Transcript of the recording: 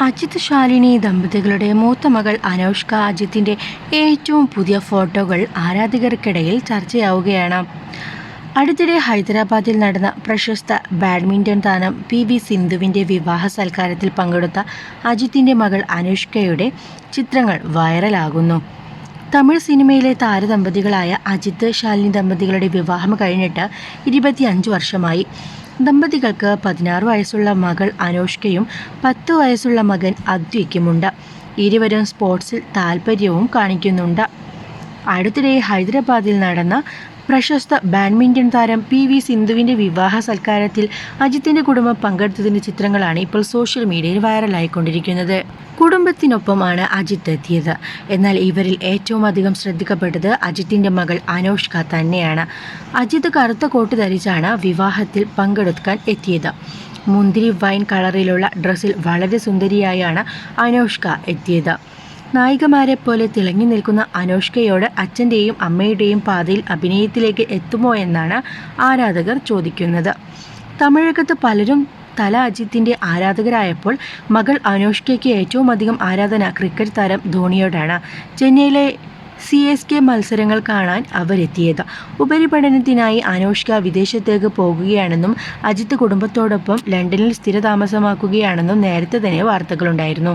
അജിത് ശാലിനി ദമ്പതികളുടെ മൂത്ത മകൾ അനൗഷ്ക അജിത്തിന്റെ ഏറ്റവും പുതിയ ഫോട്ടോകൾ ആരാധകർക്കിടയിൽ ചർച്ചയാവുകയാണ്. അടുത്തിടെ ഹൈദരാബാദിൽ നടന്ന പ്രശസ്ത ബാഡ്മിന്റൺ താരം പി വി സിന്ധുവിന്റെ വിവാഹ സൽക്കാരത്തിൽ പങ്കെടുത്ത അജിത്തിന്റെ മകൾ അനുഷ്കയുടെ ചിത്രങ്ങൾ വൈറലാകുന്നു. തമിഴ് സിനിമയിലെ താരദമ്പതികളായ അജിത് ശാലിനി ദമ്പതികളുടെ വിവാഹം കഴിഞ്ഞിട്ട് ഇരുപത്തിയഞ്ച് വർഷമായി. ദമ്പതികൾക്ക് പതിനാറ് വയസ്സുള്ള മകൾ അനോഷ്കയും പത്ത് വയസ്സുള്ള മകൻ അദ്വയ്ക്കുമുണ്ട് ഇരുവരും സ്പോർട്സിൽ താൽപ്പര്യവും കാണിക്കുന്നുണ്ട്. അടുത്തിടെ ഹൈദരാബാദിൽ നടന്ന പ്രശസ്ത ബാഡ്മിന്റൺ താരം പി വി സിന്ധുവിന്റെ വിവാഹ സൽക്കാരത്തിൽ അജിത്തിന്റെ കുടുംബം പങ്കെടുത്തതിന്റെ ചിത്രങ്ങളാണ് ഇപ്പോൾ സോഷ്യൽ മീഡിയയിൽ വൈറലായിക്കൊണ്ടിരിക്കുന്നത്. കുടുംബത്തിനൊപ്പമാണ് അജിത്ത് എത്തിയത്. എന്നാൽ ഇവരിൽ ഏറ്റവും അധികം ശ്രദ്ധിക്കപ്പെട്ടത് അജിത്തിന്റെ മകൾ അനോഷ്ക തന്നെയാണ്. അജിത്ത് കറുത്ത കോട്ട് ധരിച്ചാണ് വിവാഹത്തിൽ പങ്കെടുക്കാൻ എത്തിയത്. മുന്തിരി വൈൻ കളറിലുള്ള ഡ്രസ്സിൽ വളരെ സുന്ദരിയായാണ് അനോഷ്ക എത്തിയത്. നായികമാരെ പോലെ തിളങ്ങി നിൽക്കുന്ന അനോഷ്കയോട് അച്ഛന്റെയും അമ്മയുടെയും പാതയിൽ അഭിനയത്തിലേക്ക് എത്തുമോ എന്നാണ് ആരാധകർ ചോദിക്കുന്നത്. തമിഴകത്ത് പലരും തല അജിത്തിന്റെ ആരാധകരായപ്പോൾ മകൾ അനോഷ്കയ്ക്ക് ഏറ്റവും അധികം ആരാധന ക്രിക്കറ്റ് താരം ധോണിയോടാണ്. ചെന്നൈയിലെ സി എസ് കെ മത്സരങ്ങൾ കാണാൻ അവരെത്തിയത്. ഉപരിപഠനത്തിനായി അനോഷ്ക വിദേശത്തേക്ക് പോകുകയാണെന്നും അജിത്ത് കുടുംബത്തോടൊപ്പം ലണ്ടനിൽ സ്ഥിരതാമസമാക്കുകയാണെന്നും നേരത്തെ തന്നെ വാർത്തകളുണ്ടായിരുന്നു.